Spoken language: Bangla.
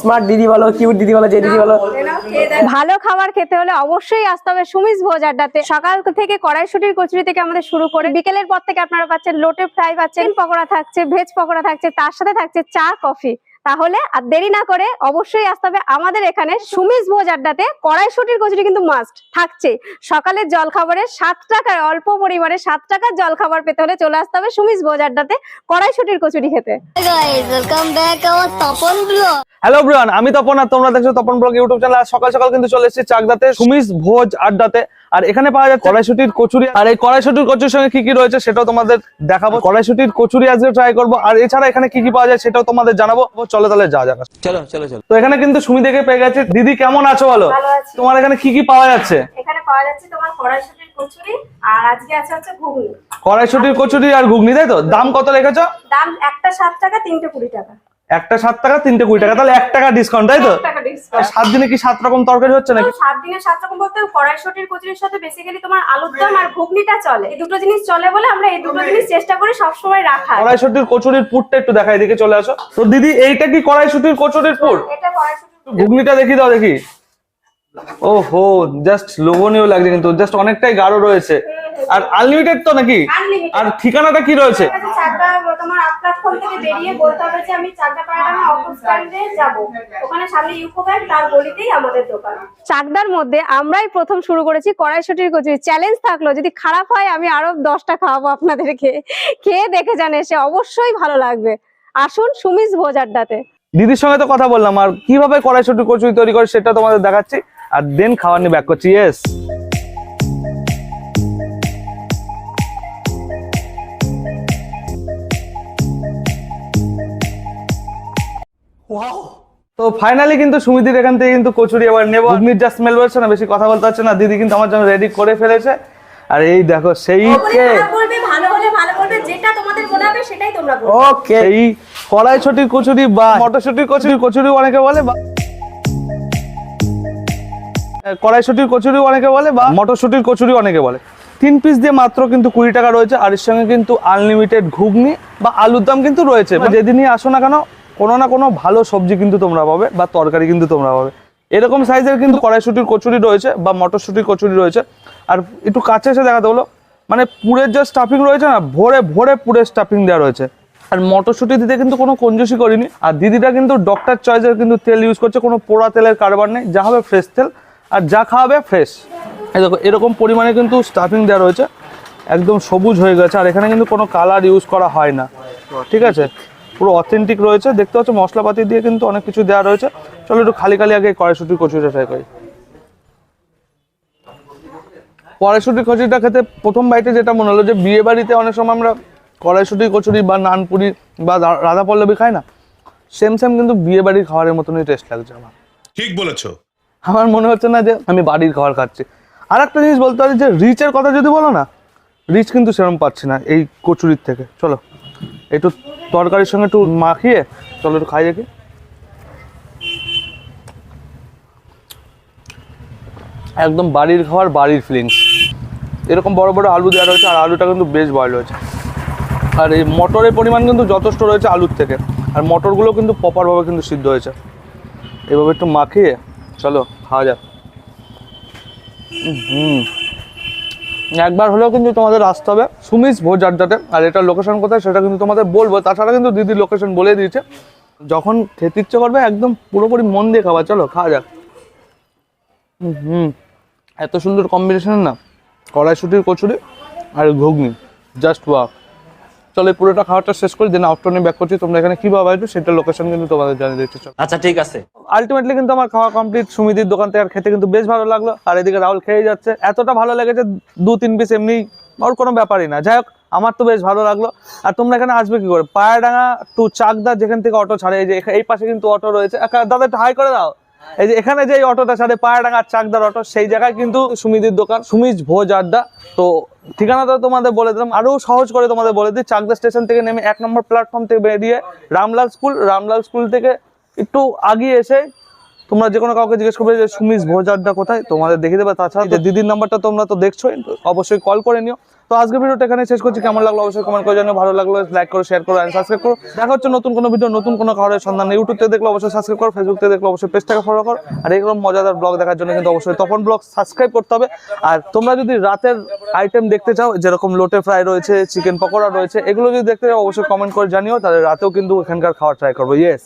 স্মার্ট দিদি বলো, কিউট দিদি বলো, যে দিদি বলো। ভালো খাবার খেতে হলে অবশ্যই আসতে হবে সুমিস ভোজ আড্ডাতে। সকাল থেকে কড়াইশুটির কচুরি থেকে আমাদের শুরু করে, বিকেলের পর থেকে আপনারা পাচ্ছেন লোটে ফ্রাই, পাচ্ছেন পকোড়া থাকছে, ভেজ পকোড়া থাকছে, তার সাথে থাকছে চা, কফি। তাহলে আর দেরি না করে অবশ্যই আসতে হবে আমাদের এখানে সুমিস ভোজ আড্ডাতে। কড়াইশুটির কচুরি কিন্তু মাস্ট থাকছে সকালের জল খাবারে সাত টাকায় অল্প পরিমাণে সাত টাকার জল খাবার পেতে হলে চলে আসতে হবে সুমিস ভোজ আড্ডাতে কড়াইশুটির কচুরি খেতে. হ্যালো ব্রিয়ান আমি তপন আর তোমরা দেখছ তপন ব্লগ ইউটিউব চ্যানেল সকাল সকাল কিন্তু চলে এসেছি চাকদাতে সুমিস ভোজ আড্ডাতে। আর এখানে পাওয়া যায় কড়াইশুটির কচুরি আর এই কড়াইশুটির কচুরির সঙ্গে কি কি রয়েছে সেটাও তোমাদের দেখাবো। কড়াইশুটির কচুরি আজকে ট্রাই করব। আর এছাড়া এখানে কি কি পাওয়া যায় সেটাও তোমাদের জানাব। চলো তাহলে যা যাক। চলো চলো চলো। তো এখানে কিন্তু সুমি দেখে পেয়ে গেছে। দিদি কেমন আছো বলো? ভালো আছি। তোমার এখানে কি কি পাওয়া যাচ্ছে? এখানে পাওয়া যাচ্ছে তোমার কড়াইশুটির কচুরি আর আজকে আছে হচ্ছে ঘুগনি। কড়াইশুটির কচুরি আর ঘুগনি তাই তো? দাম কত রেখেছো? দাম একটা সাত টাকা তিনটে কুড়ি টাকা। একটা সাত টাকা তিনটে কুড়ি টাকা। তাহলে এক টাকা ডিসকাউন্ট তাই তো? সাত দিনে কি সাত রকম তরকারি হচ্ছে নাকি? সাত দিনে সাত রকম বলতে কড়াইশুটির কচুরির সাথে বেসিক্যালি তোমার আলুর দম আর ঘুগনিটা চলে। এই দুটো জিনিস চলে বলে আমরা এই দুটো জিনিস চেষ্টা করি সবসময় রাখার। কড়াইশুটির কচুরির পুরটা একটু দেখা এদিকে চলে আসো। তো দিদি এইটা কি কড়াইশুটির কচুরির পুর? এটা কড়াইশুটির ঘুগনিটা দেখি দাও দেখি। ও হো জাস্ট লোভনীয় লাগছে কিন্তু জাস্ট অনেকটাই গাঢ় রয়েছে। আর আনলিমিটেড তো নাকি? আর ঠিকানাটা কি রয়েছে কাছে চাকদা তোমার আপ প্ল্যাটফর্ম থেকে বেরিয়ে বলতে হবে যে আমি চাকদা পাড়াডাঙ্গা অটো স্ট্যান্ডে যাব। ওখানে সামনে ইউকো ব্যাংক তার গলিতেই আমাদের দোকান। চাকদার মধ্যে আমরাই প্রথম শুরু করেছি কড়াইশুটির কচুরি। চ্যালেঞ্জ থাকল যদি খারাপ হয় আমি আরও দশটা খাওয়াবো আপনাদেরকে। খেয়ে দেখে যান এসে অবশ্যই ভালো লাগবে। আসুন সুমিস ভোজ আড্ডাতে দিদির সঙ্গে তো কথা বললাম আর কীভাবে কড়াইশুটির কচুরি তৈরি করে সেটা তোমাদের দেখাচ্ছি। আর দেন খাওয়ার নিয়ে ব্যাক করছি ইয়েস তো ফাইনালি কিন্তু সুমিদির এখান থেকে কিন্তু কচুরি আবার নেব। ঘুগনির যা স্মেল বেরোচ্ছে না বেশি কথা বলতে হচ্ছে না। দিদি কিন্তু আমার জন্য রেডি করে ফেলেছে। আর এই দেখো সেই বলবে ওকে এই কড়াইশুটির কচুরি বা মটরশুটির কচুরি কচুরি অনেকে বলে বা কড়াইশুটির কচুরি অনেকে বলে বা মটরশুটির কচুরি অনেকে বলে। তিন পিস দিয়ে মাত্র কিন্তু কুড়ি টাকা রয়েছে আর এর সঙ্গে কিন্তু আনলিমিটেড ঘুগনি বা আলুর দাম কিন্তু রয়েছে। যেদিনই আসো না কেন কোনো না কোনো ভালো সবজি কিন্তু তোমরা পাবে বা তরকারি কিন্তু তোমরা পাবে। এরকম সাইজের কিন্তু কড়াইশুটির কচুরি রয়েছে বা মটরশুটির কচুরি রয়েছে। আর একটু কাছে এসে দেখাতে হলো মানে পুরের যে স্টাফিং রয়েছে না, ভোরে ভোরে পুরের স্টাফিং দেওয়া রয়েছে। আর মটরশুটি দিতে কিন্তু কোনো কঞ্জুসি করিনি, আর দিদিটা কিন্তু ডক্টর চয়েসের কিন্তু তেল ইউজ করছে, কোনো পোড়া তেলের কারবার নেই, যা হবে ফ্রেশ তেল, আর যা খাওয়াবে ফ্রেশ দেখো, এরকম পরিমাণে কিন্তু স্টাফিং দেওয়া রয়েছে, একদম সবুজ হয়ে গেছে, আর এখানে কিন্তু কোনো কালার ইউজ করা হয় না। ঠিক আছে? পুরো অথেন্টিক রয়েছে। দেখতে পাচ্ছ মশলাপাতি দিয়ে কিন্তু অনেক কিছু দেওয়া রয়েছে। চলো একটু খালি খালি আগে কড়াইশুটির কচুরিটা ট্রাই করি। কড়াইশুটির কচুরিটা খেতে প্রথম বাইটে যেটা মনে হলো যে বিয়ে বাড়িতে অনেক সময় আমরা কড়াইশুটির কচুরি বা নানপুরি বা রাধা পল্লবী খাই না সেম সেম কিন্তু বিয়ে বাড়ির খাবারের মতনই টেস্ট লাগছে আমার। ঠিক বলেছ। আমার মনে হচ্ছে না যে আমি বাড়ির খাবার খাচ্ছি। আর একটা জিনিস বলতে পারি যে রিচের কথা যদি বলো না রিচ কিন্তু সেরকম পাচ্ছি না এই কচুরির থেকে। চলো একটু তরকারির সঙ্গে একটু মাখিয়ে, চলো একটু খাই দেখি। একদম বাড়ির খাবার, বাড়ির ফিলিংস এরকম বড় বড় আলু দেওয়া রয়েছে, আর আলুটা কিন্তু বেশ বয়ল হয়েছে। আর এই মটরের পরিমাণ কিন্তু যথেষ্ট রয়েছে আলুর থেকে। আর মটরগুলো কিন্তু প্রপারভাবে কিন্তু সিদ্ধ হয়েছে। এভাবে একটু মাখিয়ে, চলো, খাওয়া যাক। হুম। একবার হলেও কিন্তু তোমাদের আসতে হবে। সুমিস ভোজ আড্ডাতে আর এটা লোকেশন কোথায় সেটা কিন্তু তোমাদের বলব। তাছাড়া কিন্তু দিদির লোকেশন বলে দিয়েছে। যখন খেতে ইচ্ছে করবে, একদম পুরোপুরি মন দিয়ে খাওয়া চলো, খাওয়া যাক। হুম এত সুন্দর কম্বিনেশন না, কড়াইশুটির কচুরি আর ঘুগনি। জাস্ট ওয়া এই পুরোটা খাওয়াটা শেষ করি দেন আফটারনুন ব্যাক করছি। তোমরা এখানে কীভাবে আসবে সেটা লোকেশন কিন্তু তোমাদের জানিয়ে দিচ্ছি চলো। আচ্ছা ঠিক আছে। আলটিমেটলি কিন্তু আমার খাওয়া কমপ্লিট সুমিদির দোকান থেকে আর খেতে কিন্তু বেশ ভালো লাগল। আর এদিকে রাহুল খেয়ে যাচ্ছে। এতটা ভালো লেগেছে দু তিন পিস এমনি ওর কোনো ব্যাপারই না। যাই হোক আমার তো বেশ ভালো লাগল। আর তোমরা এখানে আসবে কি করে? পায়াডাঙ্গা টু চাকদা যেখান থেকে অটো ছাড়ে এই যে এই পাশে কিন্তু অটো রয়েছে। দাদা একটু হাই করে দাও। এই যে এখানে যে অটোটা সাথে পায়াডাঙ্গা আর চাকদার অটো, সেই জায়গায় কিন্তু সুমিদির দোকান, সুমিজ ভোজ আড্ডা। তো ঠিকানাটা তোমাদের বলে দিলাম। আরও সহজ করে তোমাদের বলে দিই, চাকদা স্টেশন থেকে নেমে এক নম্বর প্ল্যাটফর্ম থেকে বেরিয়ে রামলাল স্কুল রামলাল স্কুল থেকে একটু আগিয়ে এসে তোমরা যে কোনো কাউকে জিজ্ঞেস করবে যে, সুমিস ভোজ আড্ডা কোথায়? তোমাদের দেখে দেবে। তাছাড়া যে দিদির নাম্বারটা তোমরা তো দেখছোই, অবশ্যই কল করে নিও। তো আজকের ভিডিওটা এখানে শেষ করছি। কেমন লাগল অবশ্যই কমেন্ট করে জানিও। ভালো লাগল লাইক করো শেয়ার করো সাবস্ক্রাইব করো। দেখা হচ্ছে নতুন কোনো ভিডিও নতুন কোনো খাবারের সন্ধান। ইউটিউব থেকে দেখলে অবশ্যই সাবস্ক্রাইব করো ফেসবুক থেকে দেখলে অবশ্যই পেজটাকে ফলো করো। আর এরকম মজাদার ব্লগ দেখার জন্য কিন্তু অবশ্যই তপন ব্লগ সাবস্ক্রাইব করতে হবে। আর তোমরা যদি রাতের আইটেম দেখতে চাও, যেরকম লোটে ফ্রাই রয়েছে চিকেন পকোড়া রয়েছে, এগুলো যদি দেখতে চাও, অবশ্যই কমেন্ট করে জানিও। তাহলে রাতেও কিন্তু এখানকার খাওয়া ট্রাই করব। ইয়েস